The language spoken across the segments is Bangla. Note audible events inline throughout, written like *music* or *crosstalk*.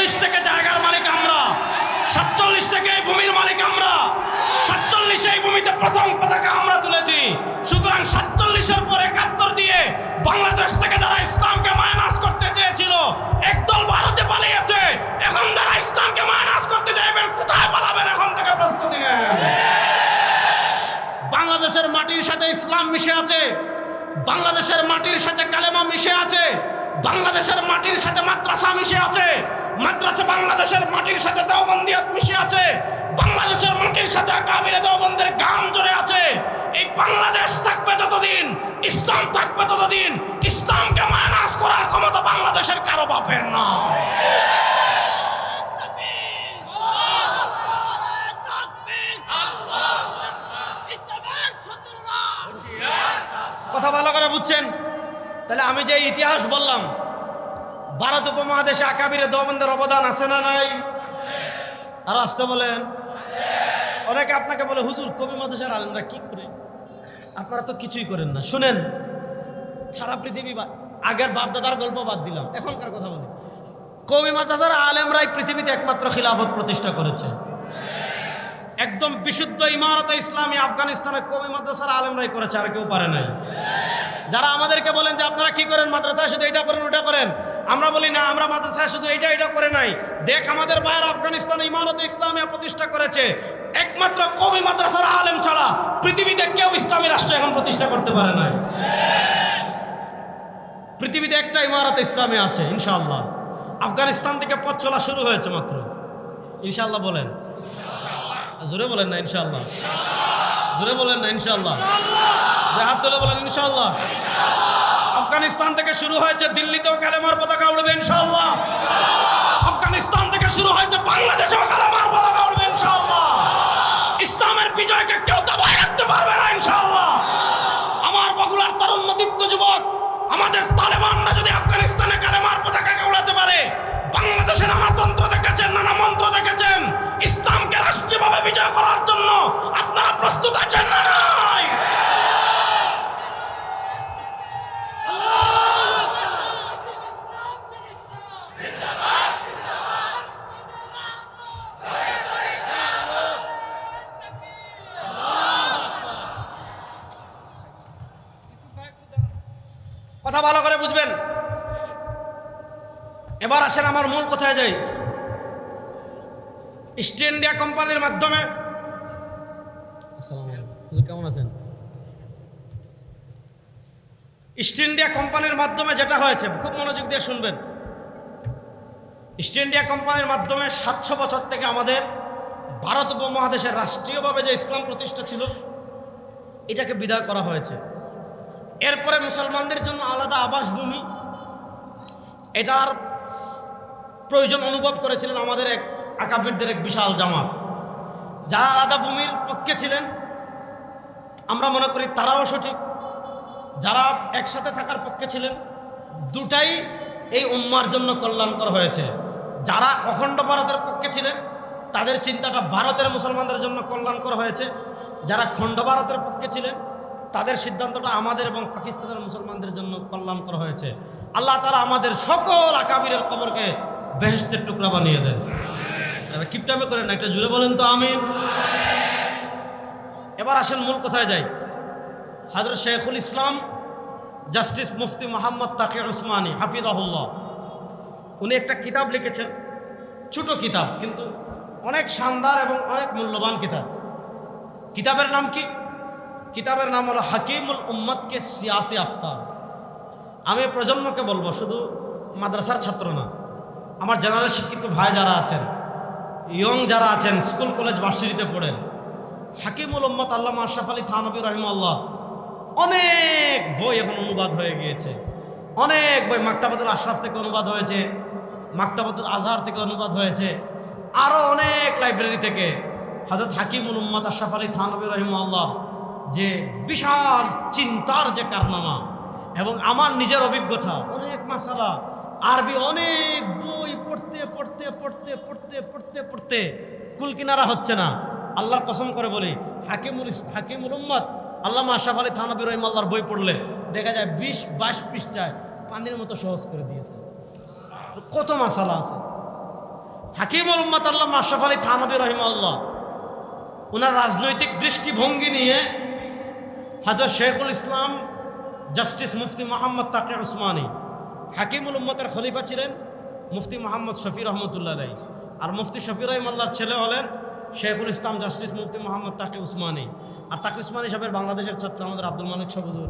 সাতচল্লিশ থেকে জায়গার মালিক আমরা। সাতচল্লিশ থেকে এই ভূমির মালিক আমরা। সাতচল্লিশে এই ভূমিতে প্রথম পতাকা আমরা তুলেছি। সুতরাং সাতচল্লিশের পরে একাত্তর দিয়ে বাংলাদেশ থেকে যারা ইসলামকে মায়নাস করতে চেয়েছিল, একদল ভারতে পালিয়েছে। এখন যারা ইসলামকে মায়নাস করতে চাইবেন, কোথায় পালাবেন এখন থেকে প্রস্তুতি বাংলাদেশের মাটির সাথে ইসলাম মিশে আছে। বাংলাদেশের মাটির সাথে কালেমা মিশে আছে। বাংলাদেশের মাটির সাথে মাদ্রাসা মিশে আছে। মাদ্রাসা বাংলাদেশের মাটির সাথে দেওবন্দিয়ত মিশে আছে। বাংলাদেশের মাটির সাথে কাবিরে দেওবন্দের গান জড়ে আছে। এই বাংলাদেশ থাকবে যতদিন, ইসলাম থাকবে ততদিন, ইসলামকে মায়নাস করার ক্ষমতা বাংলাদেশের কারও বাপের না। কথা ভালো করে বুঝছেন? তাহলে আমি যে ইতিহাস বললাম, ভারত উপমহাদেশে আকাবিরে দমনদের অবদান আছে না নাই? আর আসতে বলেন, অনেকে আপনাকে বলে, হুজুর, কবি মাদেশের আলেমরা কি করে? আপনারা তো কিছুই করেন না। শুনেন, সারা পৃথিবী আগের বাপদাদার গল্প বাদ দিলাম, এখনকার কথা বলি। কবি মাদ্রাসার আলেমরাই পৃথিবীতে একমাত্র খিলাফত প্রতিষ্ঠা করেছে। একদম বিশুদ্ধ ইমারতে ইসলামী আফগানিস্তানের কবি মাদ্রাসার আলেমরাই করেছে, আর কেউ পারে নাই। যারা আমাদেরকে বলেন যে আপনারা কি করেন, মাদ্রাসায় শুধু এটা করেন, ওটা করেন, আমরা বলি, না, আমরা মাদ্রাসায় শুধু এটা এটা করে নাই। দেখ, আমাদের বাইরে আফগানিস্তান ইমারতে ইসলামিয়া প্রতিষ্ঠা করেছে। একমাত্র কবি মাদ্রাসার আলেম ছাড়া পৃথিবীতে কেউ ইসলামী রাষ্ট্র এখন প্রতিষ্ঠা করতে পারে নাই। পৃথিবীতে একটা ইমারত ইসলামী আছে, ইনশাআল্লাহ। আফগানিস্তান থেকে পথ চলা শুরু হয়েছে মাত্র। ইনশাআল্লাহ বলেন। জোরে বলেন না, ইনশাআল্লাহ। জোরে বলেন না, ইনশাআল্লাহ। যে হাত তুলে বলেন, ইনশাআল্লাহ। আফগানিস্তান থেকে শুরু হয়েছে দিল্লিতেও কালেমার পতাকা উড়বে, ইনশাআল্লাহ। আফগানিস্তান থেকে শুরু হয়েছে বাংলাদেশেও কালেমার পতাকা উড়বে, ইনশাআল্লাহ। ইসলামের বিজয়কে কেউ দাবায় রাখতে পারবে না, ইনশাআল্লাহ। আমার বগুলার তরুণ তরুণদীপ্ত যুবক, আমাদের তালেবানরা যদি আফগানিস্তানে কালেমার পতাকাকে উড়াতে ইস্ট ইন্ডিয়া কোম্পানির মাধ্যমে। কেমন আছেন? ইস্ট ইন্ডিয়া কোম্পানির মাধ্যমে যেটা হয়েছে খুব মনোযোগ দিয়ে শুনবেন। ইস্ট ইন্ডিয়া কোম্পানির মাধ্যমে সাতশো বছর থেকে আমাদের ভারত উপমহাদেশের রাষ্ট্রীয়ভাবে যে ইসলাম প্রতিষ্ঠা ছিল এটাকে বিদায় করা হয়েছে। এরপরে মুসলমানদের জন্য আলাদা আবাসভূমি এটার প্রয়োজন অনুভব করেছিলেন আমাদের এক আকাবিরদের এক বিশাল জামাত। যারা আলাদা ভূমির পক্ষে ছিলেন, আমরা মনে করি তারাও সঠিক। যারা একসাথে থাকার পক্ষে ছিলেন, দুটাই এই উম্মার জন্য কল্যাণকর হয়েছে। যারা অখণ্ড ভারতের পক্ষে ছিলেন, তাদের চিন্তাটা ভারতের মুসলমানদের জন্য কল্যাণকর হয়েছে। যারা খণ্ড ভারতের পক্ষে ছিলেন, তাদের সিদ্ধান্তটা আমাদের এবং পাকিস্তানের মুসলমানদের জন্য কল্যাণকর হয়েছে। আল্লাহ তারা আমাদের সকল আকাবিরের কবরকে বেহেস্তের টুকরা বানিয়ে দেন। কিপটামে করেন না, একটা জুড়ে বলেন তো আমি এবার আসেন মূল কোথায় যাই। হাজরত শেখুল ইসলাম, জাস্টিস মুফতি মোহাম্মদ তাকির উসমানী হাফিজাহুল্লাহ উনি একটা কিতাব লিখেছেন, ছোট কিতাব, কিন্তু অনেক শানদার এবং অনেক মূল্যবান কিতাব। কিতাবের নাম কি? কিতাবের নাম হলো হাকিমুল উম্মদকে সিয়াসি আফতার। আমি প্রজন্মকে বলব, শুধু মাদ্রাসার ছাত্র না, আমার জেনারেল শিক্ষিত ভাই যারা আছেন ইয়ং যারা আছেন, স্কুল, কলেজ, ভার্সিটিতে পড়েন, হাকিমুল উম্মত আল্লাহ আশরাফ আলী থানবী রহিমাল্লাহ অনেক বই এখন অনুবাদ হয়ে গিয়েছে। অনেক বই, মাক্তাবাদুল আশরাফ থেকে অনুবাদ হয়েছে, মাক্তাবাদুল আজহার থেকে অনুবাদ হয়েছে আরও অনেক লাইব্রেরি থেকে। হজরত হাকিমুল উম্মত আশরাফ আলী থানবী রহিমাল্লাহ যে বিশাল চিন্তার যে কারনামা, এবং আমার নিজের অভিজ্ঞতা, অনেক মাসালা আরবি অনেক বই পড়তে পড়তে পড়তে পড়তে পড়তে পড়তে কুল কিনারা হচ্ছে না। আল্লাহর কসম করে বলি, হাকিমুল হাকিমুল উম্মত আল্লাহ আশরাফ আলী থানবী রহিম আল্লাহর বই পড়লে দেখা যায় বিশ, বাইশ পৃষ্ঠায় পানির মতো সহজ করে দিয়েছে। কত মাসালা আছে। হাকিমুল উম্মাত আল্লাহ মাশরাফ আলী থানবী রহিমাল্লাহ ওনার রাজনৈতিক দৃষ্টিভঙ্গি নিয়ে হাজর শেখুল ইসলাম জাস্টিস মুফতি মোহাম্মদ তাকে উসমানী হাকিমুল উম্মতের খলিফা ছিলেন মুফতি মোহাম্মদ শফি রহমতুল্লাহ রাই আর মুফতি শফি রহমাল্লাহর ছেলে হলেন শেখুল ইসলাম জাস্টিস মুফতি মোহাম্মদ তাকে উসমানী। আর তাকে উসমানী সাহেবের বাংলাদেশের ছাত্র আমাদের আব্দুল মালিক শাহ হুজুর,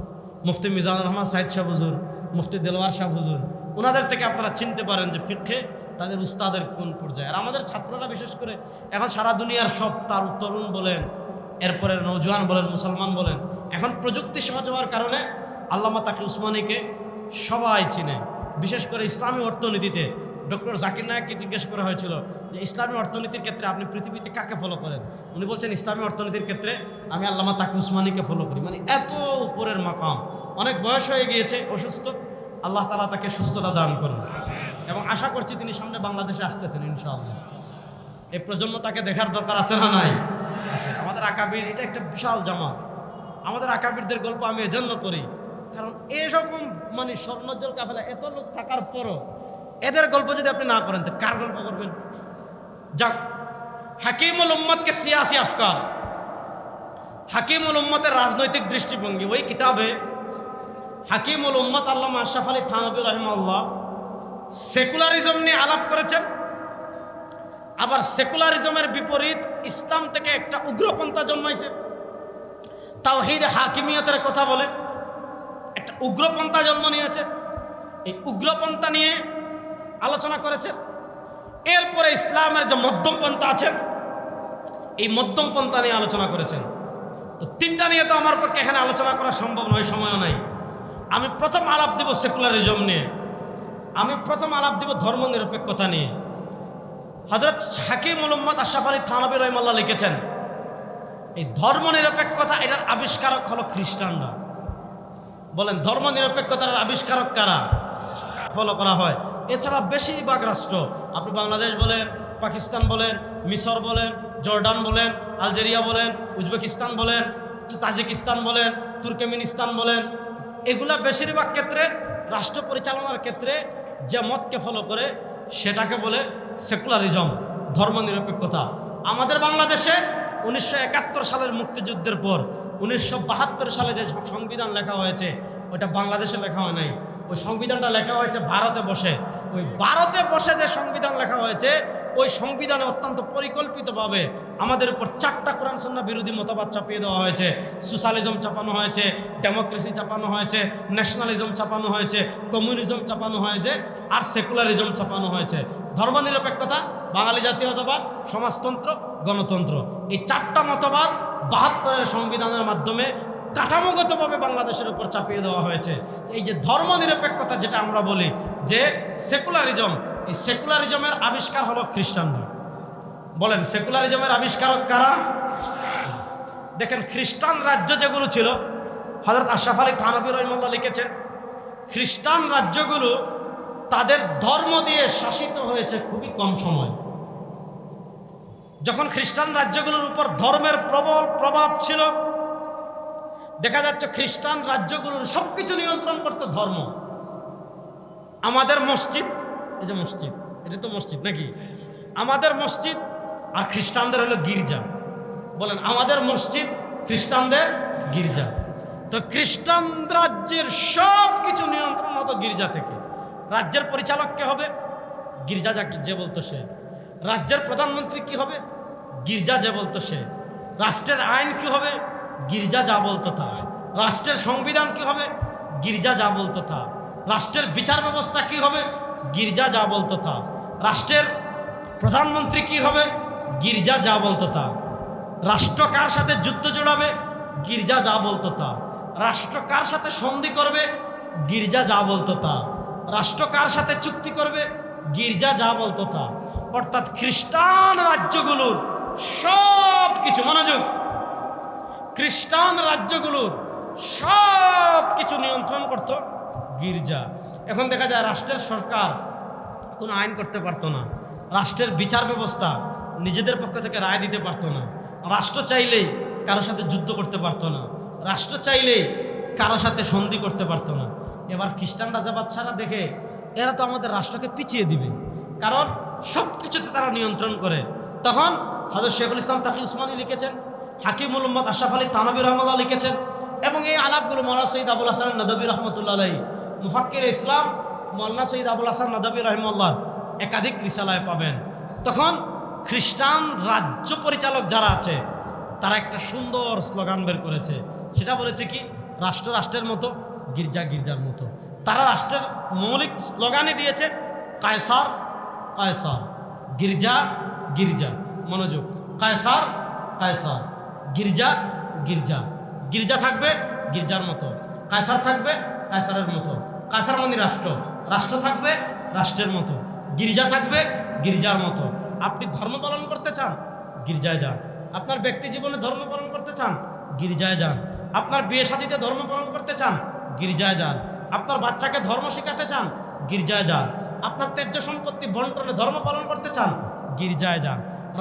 মুফতি মিজানুর রহমান সাইদ শাহ হুজুর, মুফতি দেলওয়ার শাহ হুজুর। ওনাদের থেকে আপনারা চিনতে পারেন যে ফিক্ষে তাদের উস্তাদের কোন পর্যায়ে। আর আমাদের ছাত্ররা বিশেষ করে এখন সারা দুনিয়ার সব তার তরুণ বলেন এরপরে নৌজওয়ান বলেন, মুসলমান বলেন, এখন প্রযুক্তি সহজ হওয়ার কারণে আল্লামা তাকে উসমানীকে সবাই চিনে। বিশেষ করে ইসলামী অর্থনীতিতে ডক্টর জাকির নায়ককে জিজ্ঞেস করা হয়েছিল যে, ইসলামী অর্থনীতির ক্ষেত্রে আপনি পৃথিবীতে কাকে ফলো করেন? উনি বলছেন, ইসলামী অর্থনীতির ক্ষেত্রে আমি আল্লামা তাকে উসমানীকে ফলো করি। মানে এত উপরের মাকাম। অনেক বয়স হয়ে গিয়েছে, অসুস্থ। আল্লাহ তালা তাকে সুস্থতা দান করুন। এবং আশা করছি তিনি সামনে বাংলাদেশে আসতেছেন, ইনশাআল্লাহ। এই প্রজন্ম তাকে দেখার দরকার আছে না নাই? আমাদের আকাবির, এটা একটা বিশাল জামাত। আমাদের আকাবিরদের গল্প আমি এজন্য করি কারণ এরকম মানে স্বর্ণজ্জ্বল কাফেলা, এত লোক থাকার পরও এদের গল্প যদি আপনি না করেন, তো কার গল্প করবেন? যাক, হাকিমুল উম্মতকে সিয়াসি আফকার। হাকিমুল উম্মতের রাজনৈতিক দৃষ্টিভঙ্গি, ওই কিতাবে হাকিমুল উম্মত আল্লাহ আশরাফ আলী থানবী রহমাল্লাহ সেকুলারিজম নিয়ে আলাপ করেছেন। আবার সেকুলারিজমের বিপরীত ইসলাম থেকে একটা উগ্রপন্থা জন্মাইছে। তাওহিদ হাকিমিয়তের কথা বলে। একটা উগ্রপন্থা জন্ম নিয়েছে। এই উগ্রপন্থা নিয়ে আলোচনা করেছে। এরপরে ইসলামের যে মধ্যম পন্থা আছে, এই মধ্যম পন্থা নিয়ে আলোচনা করেছেন। তো তিনটা নিয়ে তো আমার পক্ষে এখানে আলোচনা করা সম্ভব নয়, সময়ও নাই। আমি প্রথম আলাপ দেব সেকুলারিজম নিয়ে। আমি প্রথম আলাপ দেব ধর্ম নিরপেক্ষতা নিয়ে। হজরত হাকিম উম্মদ আশরাফ আলী থানবী রহমাল্লাহ লিখেছেন, এই ধর্ম নিরপেক্ষতা এটার আবিষ্কারক হলো খ্রিস্টানরা। বলেন ধর্ম নিরপেক্ষতার আবিষ্কারক কারা? ফলো করা হয়। এছাড়া বেশিরভাগ রাষ্ট্র, আপনি বাংলাদেশ বলেন, পাকিস্তান বলেন, মিশর বলেন, জর্ডান বলেন, আলজেরিয়া বলেন, উজবেকিস্তান বলেন, তাজিকিস্তান বলেন, তুর্কমেনিস্তান বলেন, এগুলা বেশিরভাগ ক্ষেত্রে, রাষ্ট্র পরিচালনার ক্ষেত্রে যে মতকে ফলো করে, সেটাকে বলে সেকুলারিজম, ধর্মনিরপেক্ষতা। আমাদের বাংলাদেশে উনিশশো একাত্তর সালের মুক্তিযুদ্ধের পর উনিশশো বাহাত্তর সালে যে সংবিধান লেখা হয়েছে, ওটা বাংলাদেশে লেখা হয় নাই। ওই সংবিধানটা লেখা হয়েছে ভারতে বসে। ওই ভারতে বসে যে সংবিধান লেখা হয়েছে, ওই সংবিধানে অত্যন্ত পরিকল্পিতভাবে আমাদের উপর চারটা কোরআন সন্না বিরোধী মতবাদ চাপিয়ে দেওয়া হয়েছে। সোশ্যালিজম চাপানো হয়েছে, ডেমোক্রেসি চাপানো হয়েছে, ন্যাশনালিজম চাপানো হয়েছে, কমিউনিজম চাপানো হয়েছে, আর সেকুলারিজম চাপানো হয়েছে। ধর্মনিরপেক্ষতা, বাঙালি জাতীয়তাবাদ, সমাজতন্ত্র, গণতন্ত্র। এই চারটা মতবাদ বাহাত্তরের সংবিধানের মাধ্যমে কাঠামোগতভাবে বাংলাদেশের উপর চাপিয়ে দেওয়া হয়েছে। এই যে ধর্মনিরপেক্ষতা যেটা আমরা বলি, যে সেকুলারিজম, এই সেকুলারিজমের আবিষ্কার হলো খ্রিস্টানরা বলেন, সেকুলারিজমের আবিষ্কারক কারা? দেখেন, খ্রিস্টান রাজ্য যেগুলো ছিল হজরত আশরাফ আলী থানবী রহমল্লা লিখেছেন, খ্রিস্টান রাজ্যগুলো তাদের ধর্ম দিয়ে শাসিত হয়েছে খুবই কম সময়। যখন খ্রিস্টান রাজ্যগুলোর উপর ধর্মের প্রবল প্রভাব ছিল, দেখা যাচ্ছে খ্রিস্টান রাজ্যগুলোর সব কিছু নিয়ন্ত্রণ করতো ধর্ম। আমাদের মসজিদ, এই যে মসজিদ, এটা তো মসজিদ নাকি? আমাদের মসজিদ আর খ্রিস্টানদের হলো গির্জা। বলেন, আমাদের মসজিদ খ্রিস্টানদের গির্জা। তো খ্রিস্টান রাজ্যের সব কিছু নিয়ন্ত্রণ হতো গির্জা থেকে। রাজ্যের পরিচালক কে হবে? গির্জা যা যে বলতো সে। রাজ্যের প্রধানমন্ত্রী কি হবে? গির্জা যা বলতো সে। রাষ্ট্রের আইন কি হবে? গির্জা যা বলতো তা রাষ্ট্রের সংবিধান কি হবে? গির্জা যা বলতো তা রাষ্ট্রের বিচার ব্যবস্থা কি হবে? গির্জা যা বলতো তা রাষ্ট্রের প্রধানমন্ত্রী কি হবে? গির্জা যা বলতো তা রাষ্ট্র কার সাথে যুদ্ধ জড়াবে? গির্জা যা বলতো তা রাষ্ট্র কার সাথে সন্ধি করবে? গির্জা যা বলতো তা রাষ্ট্র কার সাথে চুক্তি করবে? গির্জা যা বলতো তা অর্থাৎ খ্রিস্টান রাজ্যগুলোর সব কিছু, মনোযোগ। খ্রিস্টান রাজ্যগুলোর সব কিছু নিয়ন্ত্রণ করত গির্জা। এখন দেখা যায় রাষ্ট্রের সরকার কোনো আইন করতে পারতো না। রাষ্ট্রের বিচার ব্যবস্থা নিজেদের পক্ষ থেকে রায় দিতে পারতো না। রাষ্ট্র চাইলেই কারোর সাথে যুদ্ধ করতে পারতো না। রাষ্ট্র চাইলেই কারোর সাথে সন্ধি করতে পারতো না। এবার খ্রিস্টান রাজা বাচ্চারা দেখে, এরা তো আমাদের রাষ্ট্রকে পিছিয়ে দিবে। কারণ সব কিছুতে তারা নিয়ন্ত্রণ করে। তখন হাজর শেখুল ইসলাম তাকি উসমানী লিখেছেন হাকিম মোহাম্মদ আশরাফ আলী তানবির রহমল্লাহ লিখেছেন এবং এই আলাপগুলো মৌলানা সঈদ আবুল হাসান নদবী রহমতুল্লাহ আলাই মুফাক্কির ইসলাম মৌলানা সঈদ আবুল হাসান নদবী রহমল্লাহ একাধিক রিসালায় পাবেন। তখন খ্রিস্টান রাজ্য পরিচালক যারা আছে, তারা একটা সুন্দর স্লোগান বের করেছে। সেটা বলেছে কি? রাষ্ট্র রাষ্ট্রের মতো, গির্জা গির্জার মতো। তারা রাষ্ট্রের মৌলিক স্লোগানই দিয়েছে, কায়সার কায়সার, গির্জা গির্জা, মনোযোগ। কায়সার কায়সার, গির্জা গির্জা। গির্জা থাকবে গির্জার মতো। কায়সার থাকবে কায়সারের মতো। কায়সার মানে রাষ্ট্র। রাষ্ট্র থাকবে রাষ্ট্রের মতো। গির্জা থাকবে গির্জার মতো। আপনি ধর্ম পালন করতে চান, গির্জায় যান। আপনার ব্যক্তি জীবনে ধর্ম পালন করতে চান, গির্জায় যান। আপনার বিয়ে শাদিতে ধর্ম পালন করতে চান, গির্জায় যান। আপনার বাচ্চাকে ধর্ম শেখাতে চান, গির্জায় যান। আপনার তেজ্য সম্পত্তি বন্টনে ধর্ম পালন করতে চান, গির্জায় যান।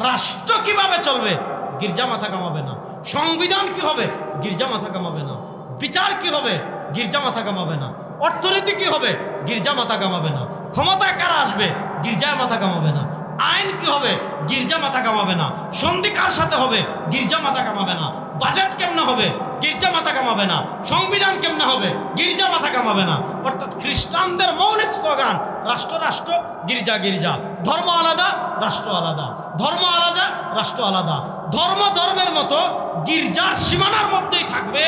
রাষ্ট্র কীভাবে চলবে? গির্জা মাথা কামাবে না। সংবিধান কি হবে গির্জা মাথা কামাবে না। বিচার কি হবে গির্জা মাথা কামাবে না। অর্থনীতি কি হবে গির্জা মাথা কামাবে না। ক্ষমতায় কারা আসবে? গির্জায় মাথা কামাবে না। আইন কি হবে? গির্জা মাথা কামাবে না। সন্ধি কার সাথে হবে? গির্জা মাথা কামাবে না। বাজেট কেমনে হবে? গির্জা মাথা কামাবে না। সংবিধান কেমনে হবে? গির্জা মাথা কামাবে না। অর্থাৎ খ্রিস্টানদের মৌলিক স্লোগান, রাষ্ট্র রাষ্ট্র, গির্জা গির্জা। ধর্ম আলাদা, রাষ্ট্র আলাদা। ধর্ম আলাদা, রাষ্ট্র আলাদা। ধর্ম ধর্মের মতো গির্জার সীমানার মধ্যেই থাকবে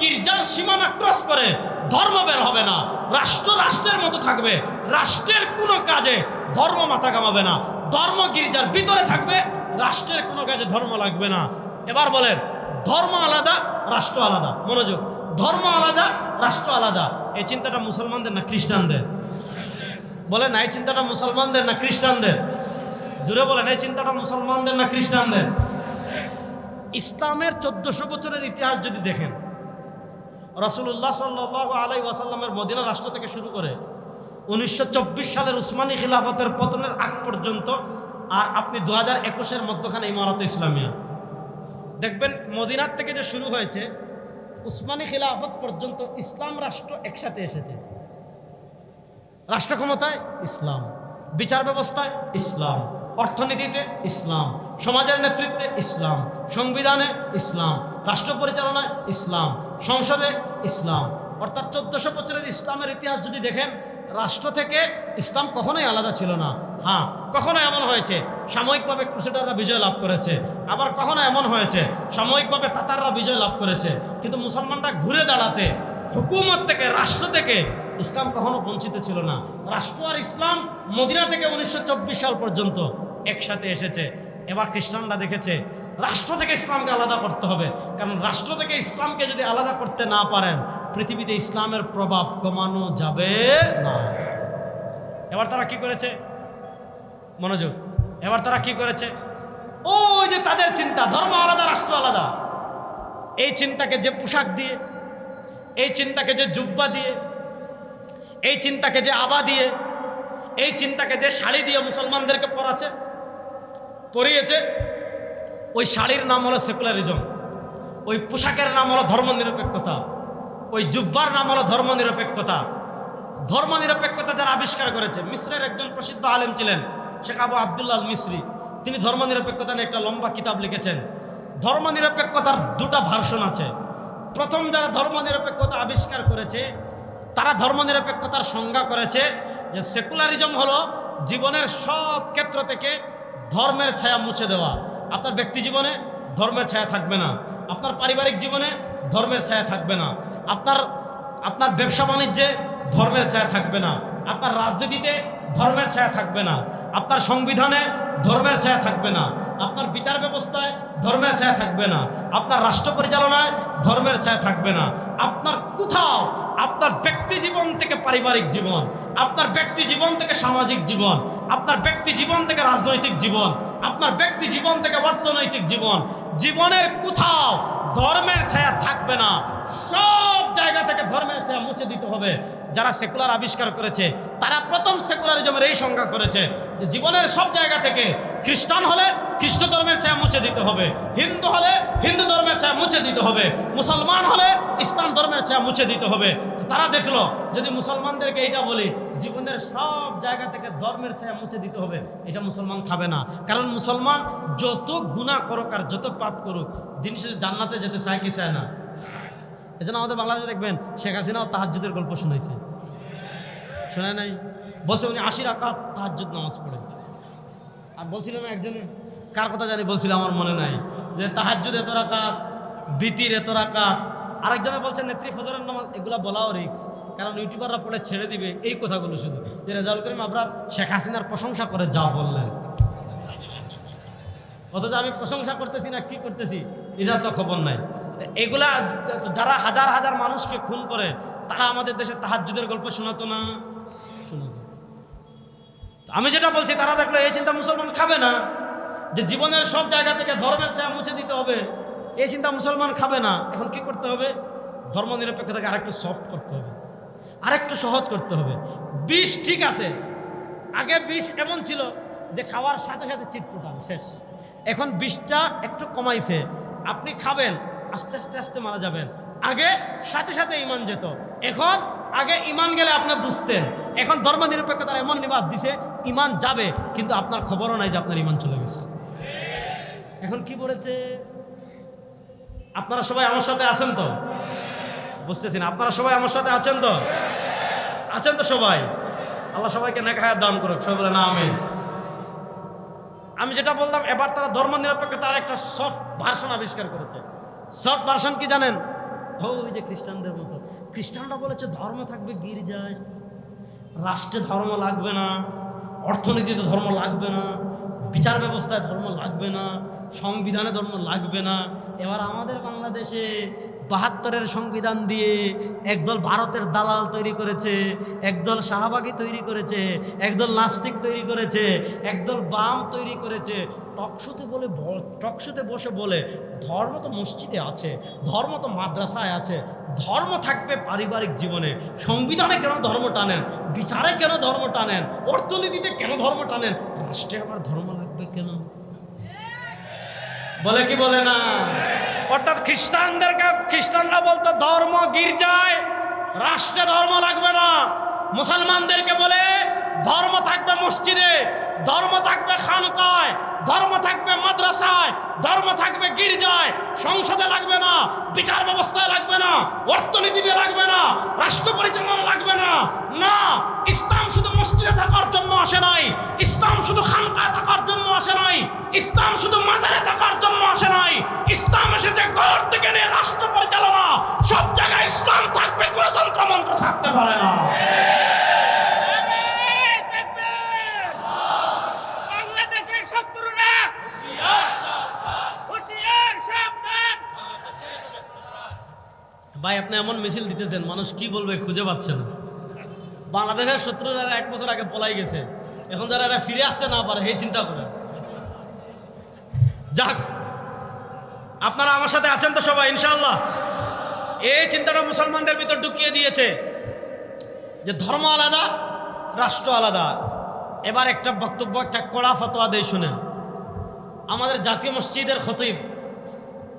গির্জার সীমানা ক্রস করে ধর্ম বের হবে না। রাষ্ট্র রাষ্ট্রের মতো থাকবে। রাষ্ট্রের কোনো কাজে ধর্ম মাথা কামাবে না। ধর্ম গির্জার ভিতরে থাকবে। রাষ্ট্রের কোনো কাজে ধর্ম লাগবে না। এবার বলেন, ধর্ম আলাদা, রাষ্ট্র আলাদা। মনোযোগ। ধর্ম আলাদা, রাষ্ট্র আলাদা। এই চিন্তাটা মুসলমানদের না খ্রিস্টানদের? বলেন এই চিন্তাটা মুসলমানদের না খ্রিস্টানদের? জুড়ে বলেন, এই চিন্তাটা মুসলমানদের না খ্রিস্টানদের? ইসলামের চোদ্দশো বছরের ইতিহাস যদি দেখেন রসুল্লাহ সাল্লাহ আলাই ওয়াসাল্লামের মদিনা রাষ্ট্র থেকে শুরু করে উনিশশো চব্বিশ সালের উসমানী খিলাফতের পতনের আগ পর্যন্ত আর আপনি দু হাজার একুশের মধ্যখানে ইমারত ইসলামিয়া। দেখবেন মদিনার থেকে যে শুরু হয়েছে, উসমানী খিলাফত পর্যন্ত ইসলাম রাষ্ট্র একসাথে এসেছে। রাষ্ট্র ক্ষমতায় ইসলাম, বিচার ব্যবস্থায় ইসলাম, অর্থনীতিতে ইসলাম, সমাজের নেতৃত্বে ইসলাম, সংবিধানে ইসলাম, রাষ্ট্র পরিচালনায় ইসলাম সংসদে ইসলাম। অর্থাৎ চোদ্দশো বছরের ইসলামের ইতিহাস যদি দেখেন, রাষ্ট্র থেকে ইসলাম কখনোই আলাদা ছিল না। হ্যাঁ কখনো এমন হয়েছে, সাময়িকভাবে ক্রুসেডাররা বিজয় লাভ করেছে। আবার কখনো এমন হয়েছে, সাময়িকভাবে তাতাররা বিজয় লাভ করেছে। কিন্তু মুসলমানরা ঘুরে দাঁড়াতে, হুকুমত থেকে, রাষ্ট্র থেকে ইসলাম কখনো বঞ্চিত ছিল না। রাষ্ট্র আর ইসলাম মদিনা থেকে উনিশশো চব্বিশ সাল পর্যন্ত একসাথে এসেছে। এবার খ্রিস্টানরা দেখেছে রাষ্ট্র থেকে ইসলামকে আলাদা করতে হবে। কারণ রাষ্ট্র থেকে ইসলামকে যদি আলাদা করতে না পারেন, পৃথিবীতে ইসলামের প্রভাব কমানো যাবে না। এবার তারা কি করেছে? মনোযোগ। এবার তারা কি করেছে? ওই যে তাদের চিন্তা, ধর্ম আলাদা, রাষ্ট্র আলাদা। এই চিন্তাকে যে পোশাক দিয়ে, এই চিন্তাকে যে জুব্বা দিয়ে, এই চিন্তাকে যে আবা দিয়ে, এই চিন্তাকে যে শাড়ি দিয়ে মুসলমানদেরকে পরাছে পরিয়েছে ওই শাড়ির নাম হলো সেকুলারিজম। ওই পোশাকের নাম হলো ধর্মনিরপেক্ষতা। ওই জুব্বার নাম হলো ধর্মনিরপেক্ষতা। ধর্মনিরপেক্ষতা যারা আবিষ্কার করেছে, মিশ্রের একজন প্রসিদ্ধ আলেম ছিলেন, শেখ আবু আবদুল্লাহ মিশ্রি। তিনি ধর্মনিরপেক্ষতা নিয়ে একটা লম্বা কিতাব লিখেছেন। ধর্মনিরপেক্ষতার দুটা ভার্সন আছে। প্রথম যারা ধর্মনিরপেক্ষতা আবিষ্কার করেছে, তারা ধর্মনিরপেক্ষতার সংজ্ঞা করেছে যে সেকুলারিজম হলো জীবনের সব ক্ষেত্র থেকে ধর্মের ছায়া মুছে দেওয়া। আপনার ব্যক্তি জীবনে ধর্মের ছায়া থাকবে না। আপনার পারিবারিক জীবনে ধর্মের ছায়া থাকবে না। আপনার আপনার ব্যবসা বাণিজ্যে ধর্মের ছায়া থাকবে না। আপনার রাজনীতিতে ধর্মের ছায়া থাকবে না। আপনার সংবিধানে ধর্মের ছায়া থাকবে না। আপনার বিচার ব্যবস্থায় ধর্মের ছায়া থাকবে না। আপনার রাষ্ট্র পরিচালনায় ধর্মের ছায়া থাকবে না। আপনার কোথাও আপনার ব্যক্তি জীবন থেকে পারিবারিক জীবন, আপনার ব্যক্তি জীবন থেকে সামাজিক জীবন, আপনার ব্যক্তি জীবন থেকে রাজনৈতিক জীবন, আপনার ব্যক্তি জীবন থেকে অর্থনৈতিক জীবন, জীবনের কোথাও ধর্মের ছায়া থাকবে না। সব জায়গা থেকে ধর্মের ছায়া মুছে দিতে হবে। যারা সেকুলার আবিষ্কার করেছে, তারা প্রথম সেকুলারিজমের এই সংজ্ঞা করেছে যে জীবনের সব জায়গা থেকে খ্রিস্টান হলে খ্রিস্ট ধর্মের ছায়া মুছে দিতে হবে, হিন্দু হলে হিন্দু ধর্মের ছায়া মুছে দিতে হবে, মুসলমান হলে ইসলাম ধর্মের ছায়া মুছে দিতে হবে। তারা দেখল, যদি মুসলমানদেরকে এটা বলি, জীবনের সব জায়গা থেকে ধর্মের ছায়া মুছে দিতে হবে, এটা মুসলমান খাবে না। কারণ মুসলমান যত গুণা করুক আর যত পাপ করুক, দিন শেষে জান্নাতে যেতে চায় কি চায় না? এজন্য আমাদের বাংলাদেশে দেখবেন শেখ হাসিনাও তাহাজুদের গল্প শুনাইছে। শোনে নাই? বলছে উনি আশি রাকাত তাহাজুদ নামাজ পড়ে। আর বলছিল না একজনে, কার কথা জানি বলছিল আমার মনে নাই। যে তাহাজুদ এত রাকাত, বিতির এত রাকাত। আরেকজনে বলছেন, নেত্রী ফজরের নামাজ, এগুলো বলাও রিক্স কারণ ইউটিউবাররা পড়ে ছেড়ে দিবে এই কথাগুলো শুধু। যে রেজাউল করিম আপনার শেখ হাসিনার প্রশংসা করে যা বললেন। অথচ আমি প্রশংসা করতেছি না, কি করতেছি? এটা তো খবর নাই। এগুলা যারা হাজার হাজার মানুষকে খুন করে, তারা আমাদের দেশে তাহাজুদের গল্প শোনাতো না। শোনাতো আমি যেটা বলছি, তারা দেখল, এই চিন্তা মুসলমান খাবে না। যে জীবনের সব জায়গা থেকে ধর্মের চা মুছে দিতে হবে, এই চিন্তা মুসলমান খাবে না। এখন কি করতে হবে? ধর্ম নিরপেক্ষতাকে আরেকটু সফট করতে হবে। আরেকটু সহজ করতে হবে। বিষ ঠিক আছে। আগে বিষ এমন ছিল যে খাওয়ার সাথে সাথে চিট পোটান শেষ। এখন বিষটা একটু কমাইছে। আপনি খাবেন আস্তে আস্তে আস্তে মারা যাবেন। আগে সাথে সাথে ইমান যেত। এখন আগে ইমান গেলে আপনি বুঝতেন। এখন ধর্ম নিরপেক্ষতার এমন নিবাদ দিছে ইমান যাবে, কিন্তু আপনার খবরও নাই যে আপনার ইমান চলে গেছে। এখন কি বলেছে? আপনারা সবাই আমার সাথে আছেন তো? বুঝতেছি না আপনারা সবাই আমার সাথে আছেন তো? আছেন তো সবাই? আল্লাহ সবাইকে নেখায় দান করুক। সবাই বলে, না, আমিন। আমি যেটা বললাম, এবার তারা ধর্ম নিরপেক্ষ তারা একটা সফট ভার্সন আবিষ্কার করেছে। সফট ভার্সন কি জানেন? ওই যে খ্রিস্টানদের মতো। খ্রিস্টানরা বলেছে, ধর্ম থাকবে গির্জায়। রাষ্ট্রে ধর্ম লাগবে না, অর্থনীতিতে ধর্ম লাগবে না, বিচার ব্যবস্থায় ধর্ম লাগবে না, সংবিধানে ধর্ম লাগবে না। এবার আমাদের বাংলাদেশে বাহাত্তরের সংবিধান দিয়ে একদল ভারতের দালাল তৈরি করেছে, একদল শাহবাগি তৈরি করেছে, একদল নাস্তিক তৈরি করেছে, একদল বাম তৈরি করেছে। টকশোতে বলে টকশোতে বসে বলে, ধর্ম তো মসজিদে আছে, ধর্ম তো মাদ্রাসায় আছে, ধর্ম থাকবে পারিবারিক জীবনে। সংবিধানে কেন ধর্ম টানেন? বিচারে কেন ধর্ম টানেন? অর্থনীতিতে কেন ধর্ম টানেন? রাষ্ট্রে আবার ধর্ম লাগবে কেন? বলে কি বলে না? অর্থাৎ খ্রিস্টানদেরকে, খ্রিস্টানরা বলতো ধর্ম গির্জায়, রাষ্ট্রে ধর্ম লাগবে না। মুসলমানদেরকে বলে, ধর্ম থাকবে মসজিদে, ধর্ম থাকবে খানকায়, ধর্ম থাকবে মাদ্রাসায়, ধর্ম থাকবে গির্জায়, সংসদে লাগবে না, বিচার ব্যবস্থায় লাগবে না, অর্থনীতিতে লাগবে না, রাষ্ট্র পরিচালনা লাগবে না। না, ইসলাম শুধু মসজিদে থাকার জন্য আসে নাই, ইসলাম শুধু খানকায় থাকার জন্য আসে নাই, ইসলাম শুধু মাজারে থাকার জন্য আসে নাই, ইসলাম এসেছে ঘর থেকে নিয়ে রাষ্ট্র পরিচালনা, সব জায়গায় ইসলাম থাকবে গণতন্ত্র মন্ত্র থাকতে পারে না বাংলাদেশের শত্রুরা হুঁশিয়ার সাবধান ভাই, আপনি এমন মিছিল দিতেছেন, মানুষ কি বলবে খুঁজে পাচ্ছে না। বাংলাদেশের শত্রুরা এক বছর আগে পলাই গেছে, এখন যারা এরা ফিরে আসতে না পারে, এই চিন্তা করে যাক, আপনারা আমার সাথে আছেন তো সবাই ইনশাল্লাহ এই চিন্তাটা মুসলমানদের ভিতর ঢুকিয়ে দিয়েছে যে ধর্ম আলাদা, রাষ্ট্র আলাদা। এবার একটা বক্তব্য, একটা কড়া ফতোয়া দেয় শুনেন। আমাদের জাতীয় মসজিদের খতিব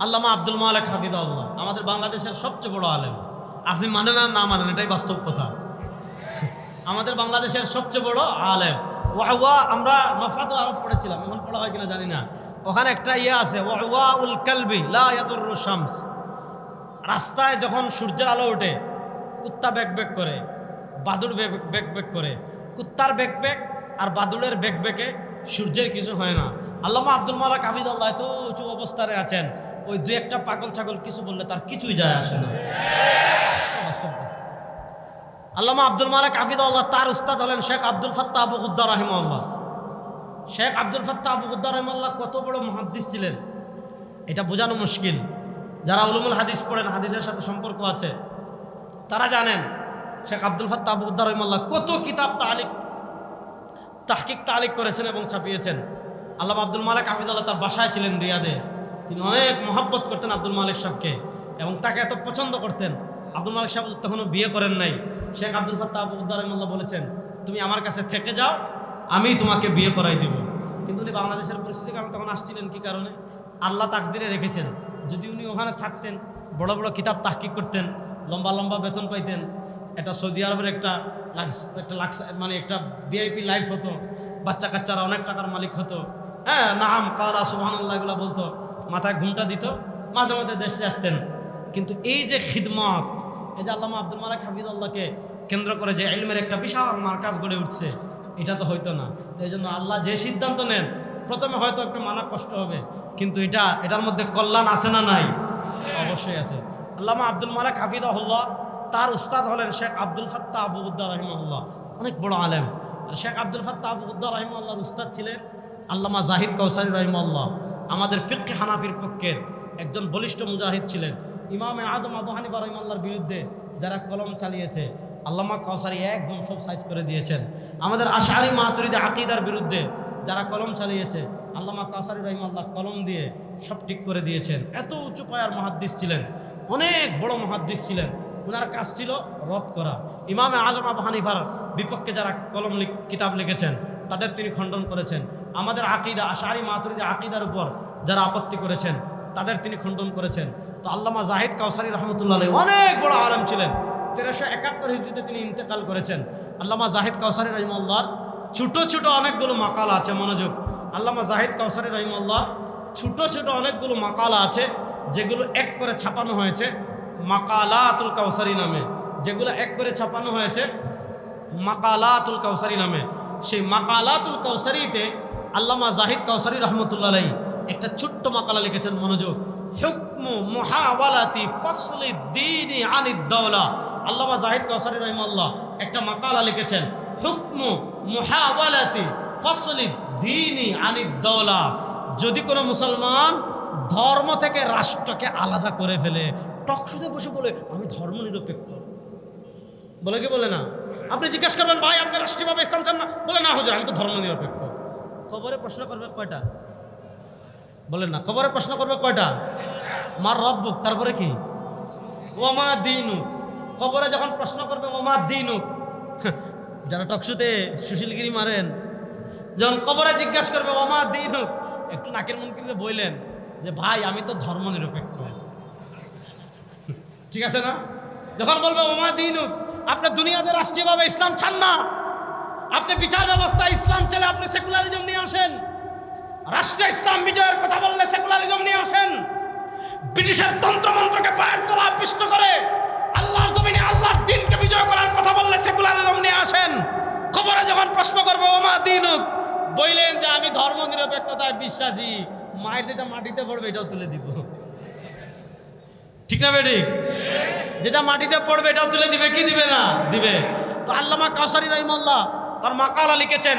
আল্লামা আব্দুল মালিক হাফিদাউল্লাহ আমাদের বাংলাদেশের সবচেয়ে বড় আলেম। আপনি মানেন আর না মানেন, এটাই বাস্তব কথা। আমাদের বাংলাদেশের সবচেয়ে বড় আলেম। ওয়া ওয়া আমরা নফাতুল আরব পড়েছিলাম, এখন পড়া হয় কিনা জানি না। ওখানে একটা ইয়ে আছে ওয়া ওয়া উল কালবি লা ইয়াদুর শামস। রাস্তায় যখন সূর্যের আলো ওঠে, কুত্তা ব্যাক ব্যাক করে, বাদুড় ব্যাক ব্যাক করে। কুত্তার ব্যাক ব্যাক আর বাদুড়ের ব্যাক ব্যাকে সূর্যের কিছু হয় না। আল্লামা আব্দুল মালাক হাফিদ আল্লাহ এত উঁচু অবস্থায় আছেন। ওই দু একটা পাগল ছাগল কিছু বললে তার কিছুই যায় আসে না। আল্লামা আব্দুল মালিক হাফিদ আল্লাহ তার উস্তাদ হলেন শেখ আব্দুল ফাত্তা আবু উদ্দার রহিমাল্লাহ শেখ আব্দুল ফাত্তা আবু উদ্দার রহিমাল্লাহ কত বড় মহাদ্দিস ছিলেন? এটা বোঝানো মুশকিল। যারা উলুমুল হাদিস পড়েন, হাদিসের সাথে সম্পর্ক আছে, তারা জানেন শেখ আব্দুল ফাত্তা আবু উদ্দার রহিমাল্লাহ কত কিতাব তালিক তাহকিক তালিক করেছেন এবং ছাপিয়েছেন। আল্লাহ আব্দুল মালিক হাফিদুল্লাহ তার বাসায় ছিলেন রিয়াদে। তিনি অনেক মহাব্বত করতেন আব্দুল মালিক সাহেবকে এবং তাকে এত পছন্দ করতেন। আব্দুল মালিক সাহেব তখনও বিয়ে করেন নাই। শেখ আব্দুল ফাত্তা আবু উদ্দার বলেছেন, তুমি আমার কাছে থেকে যাও, আমি তোমাকে বিয়ে করাই দিব। কিন্তু উনি বাংলাদেশের পরিস্থিতি কারণে তখন আসছিলেন কি কারণে? আল্লাহ তাকদিরে রেখেছেন। যদি উনি ওখানে থাকতেন, বড় বড় কিতাব তাহকিক করতেন, লম্বা লম্বা বেতন পাইতেন একটা সৌদি আরবের একটা লাক্স একটা লাক্স মানে একটা ভিআইপি লাইফ হতো বাচ্চা কাচ্চারা অনেক টাকার মালিক হতো। হ্যাঁ নাম কালা সুবহানাল্লাহ এগুলো বলতো। মাথায় ঘুমটা দিত, মাঝে মাঝে দেশে আসতেন। কিন্তু এই যে খিদমত, এই যে আল্লামা আব্দুল মালিক হাফিদুল্লাহকে কেন্দ্র করে যে ইলমের একটা বিশাল মার্কাজ গড়ে উঠছে, এটা তো হইতো না। তো এই জন্য আল্লাহ যে সিদ্ধান্ত নেন, প্রথমে হয়তো একটু মানা কষ্ট হবে, কিন্তু এটা, এটার মধ্যে কল্যাণ আছে না নাই? অবশ্যই আছে। আল্লামা আব্দুল মালিক হাফিদাহুল্লাহ তার উস্তাদ হলেন শেখ আব্দুল ফাত্তা আবু উদ্দা রহিমাল্লাহ অনেক বড় আলেম। আর শেখ আব্দুল ফাত্তা আবু উদ্দা রহিমাল্লাহর উস্তাদ ছিলেন আল্লামা জাহিদ কৌসারি রহিমাল্লাহ আমাদের ফিক্কে হানাফির পক্ষের একজন বলিষ্ঠ মুজাহিদ ছিলেন। ইমামে আজম আবু হানিফা রহিমাল্লাহর বিরুদ্ধে যারা কলম চালিয়েছে, আল্লামা কৌসারি একদম সব সাইজ করে দিয়েছেন। আমাদের আশারি মাতুরিদে আকিদার বিরুদ্ধে যারা কলম চালিয়েছে, আল্লামা কাসারি রহিমাল্লাহ কলম দিয়ে সব ঠিক করে দিয়েছেন। এত উঁচু পায়ার মহাদ্দিস ছিলেন, অনেক বড় মহাদ্দিস ছিলেন। ওনার কাজ ছিল রদ করা। ইমামে আজম আবু হানিফার বিপক্ষে যারা কলম কিতাব লিখেছেন, তাদের তিনি খণ্ডন করেছেন। আমাদের আকিদা আশারি মাতুরিদে আকিদার উপর যারা আপত্তি করেছেন, তাদের তিনি খণ্ডন করেছেন। তো আল্লামা জাহিদ কাউসারি রহমতুল্লাহ অনেক বড় আলম ছিলেন। তেরোশো একাত্তর হিজড়িতে তিনি ইন্তেকাল করেছেন। আল্লামা জাহিদ কাউসারি রহিমাল্লাহর ছোট ছোট অনেকগুলো মাকালা আছে, মনোযোগ। আল্লামা জাহিদ কাউসারি রহিমাল্লাহ ছোট ছোট অনেকগুলো মাকালা আছে, যেগুলো এক করে ছাপানো হয়েছে, মাকালাতুল কাউসারি নামে। যেগুলো এক করে ছাপানো হয়েছে, মাকালাতুল কাউসারি নামে। সেই মাকালাতুল কাউসারিতে আল্লামা জাহিদ কাউসারি রহমতুল্লাহ একটা ছোট্ট মাকালা লিখেছেন মনোযোগ। হুকমু মুহাওয়ালাতি ফসলি দ্বীনি আনিদ দাওলা। আল্লামা জাহিদ কাউসারি রহিমাল্লাহ একটা মাকালা লিখেছেন। হুকমু মুহাওয়ালাতি ফসলি দ্বীনি আনিদ দাওলা। যদি কোনো মুসলমান ধর্ম থেকে রাষ্ট্রকে আলাদা করে ফেলে, টকশুতে বসে বলে, আমি ধর্ম নিরপেক্ষ। বলে কি বলে না? আপনি জিজ্ঞাসা করবেন, ভাই, আপনি রাষ্ট্রীয়ভাবে ইসলাম চান না? বলে, না হুজুর, আমি তো ধর্ম নিরপেক্ষ। খবরে প্রশ্ন করবে কয়টা? বলেন না, কবরে প্রশ্ন করবে কয়টা? মার রব্বুক, তারপরে কি? ওমা দিনু কবরে যখন প্রশ্ন করবে, ওমা দিনু *laughs* যারা টকশুতে সুশীলগিরি মারেন, যখন কবরে জিজ্ঞাসা করবে, ওমা দিনু একটু নাকের মুনকিরে বললেন যে, ভাই, আমি তো ধর্ম নিরপেক্ষ *laughs* ঠিক আছে না? যখন বলবে, ওমা দিন আপনি দুনিয়াতে রাষ্ট্রীয়ভাবে ইসলাম চান না। আপনি বিচার ব্যবস্থা, ইসলাম ছেলে আপনি সেকুলারিজম নিয়ে আসেন। রাষ্ট্রীয় ইসলাম বিজয়ের কথা বললে সেকুলারিজম নিয়ে আসেন। ব্রিটিশের তন্ত্রমন্ত্রকে পায়ের তলা পিষ্ট করে আল্লাহর জমিনে আল্লাহর দিনকে বিজয় করার কথা বললে সেকুলারিজম নিয়ে আসেন। খবরে যখন প্রশ্ন করবে, ওমা দিনুক? বললেন যে, আমি ধর্ম নিরপেক্ষতায় বিশ্বাসী। মায়ের যেটা মাটিতে পড়বে, এটাও তুলে দিব। ঠিক না বেঠিক যেটা মাটিতে পড়বে, এটাও তুলে দিবে, কি দিবে না? দিবে। তো আল্লামা কাউসারি রহিমাল্লাহ তার মাকালা লিখেছেন?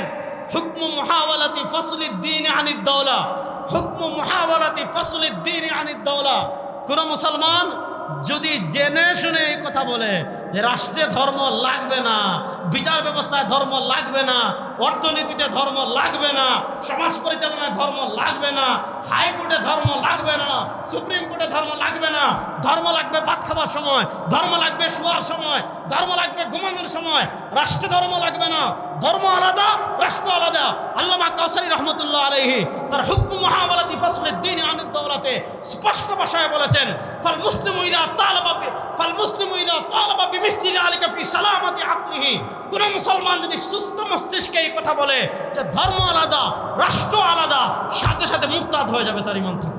হুকমু মুহাওয়ালাতি ফসলি দিন আনিদ দৌলা। হুকমু মুহাওয়ালাতি ফসলি দিন আনিদ দৌলা। কোন মুসলমান যদি জেনে শুনে এই কথা বলে যে রাষ্ট্রে ধর্ম লাগবে না বিচার ব্যবস্থায় ধর্ম লাগবে না অর্থনীতিতে ধর্ম লাগবে না সমাজ পরিচালনায় ধর্ম লাগবে না হাইকোর্টে ধর্ম লাগবে না সুপ্রিম কোর্টে ধর্ম লাগবে না ধর্ম লাগবে ভাত খাবার সময় ধর্ম লাগবে শোয়ার সময় ধর্ম লাগবে ঘুমানোর সময় রাষ্ট্র ধর্ম লাগবে না ধর্ম আলাদা রাষ্ট্র আলাদা আল্লামা কাউসারি রহমতুল্লাহ আলাইহি তার হুকম মহাবালাতি দৌলাতে স্পষ্ট ভাষায় বলেছেন ফাল মুসলিম কোন মুসলমান যদি সুস্থ মস্তিষ্কে এই কথা বলে যে ধর্ম আলাদা, রাষ্ট্র আলাদা, সাথে সাথে মুক্তাদ হয়ে যাবে তার ইমান থাকবে